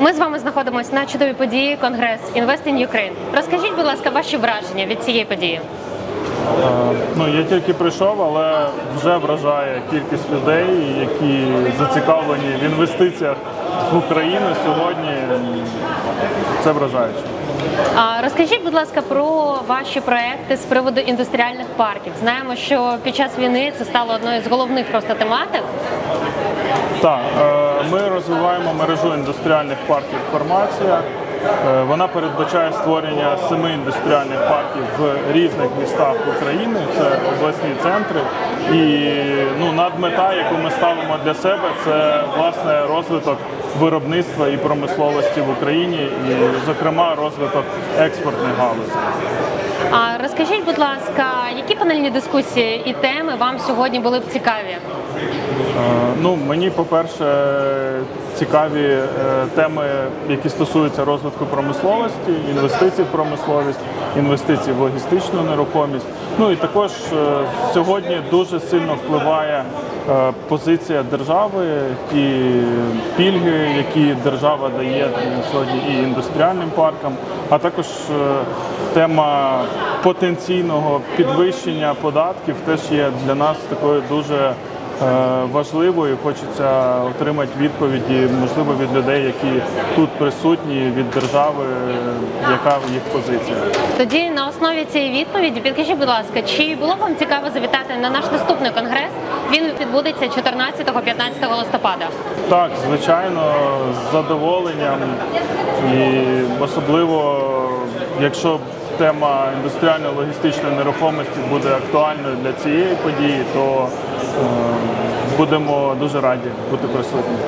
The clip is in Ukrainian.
Ми з вами знаходимося на чудовій події Конгрес Invest in Ukraine. Розкажіть, будь ласка, ваші враження від цієї події. Е, Ну, я тільки прийшов, але вже вражає кількість людей, які зацікавлені в інвестиціях в Україну сьогодні. Це вражаюче. А розкажіть, будь ласка, про ваші проекти з приводу індустріальних парків. Знаємо, що під час війни це стало одною з головних просто тематик. Так, е, ми розвиваємо мережу індустріальних парків «Формація». Е, Вона передбачає створення семи індустріальних парків в різних містах України. Це обласні центри. І ну, надмета, яку ми ставимо для себе, це власне розвиток виробництва і промисловості в Україні, і, зокрема, розвиток експортних галузей. А розкажіть, будь ласка, які панельні дискусії і теми вам сьогодні були б цікаві? Е, Ну, мені, по-перше, цікаві е, теми, які стосуються розвитку промисловості, інвестицій в промисловість, інвестицій в логістичну нерухомість. Ну і також е, сьогодні дуже сильно впливає е, позиція держави, ті пільги, які держава дає сьогодні і індустріальним паркам, а також тема потенційного підвищення податків теж є для нас такою дуже важливою. Хочеться отримати відповіді, можливо, від людей, які тут присутні, від держави, е, яка їх позиція. Тоді на основі цієї відповіді підкажіть, будь ласка, чи було б вам цікаво завітати на наш наступний конгрес? Він відбудеться 14-15 листопада. Так, звичайно, з задоволенням і особливо, якщо тема індустріально-логістичної нерухомості буде актуальною для цієї події, то е, будемо дуже раді бути присутніми.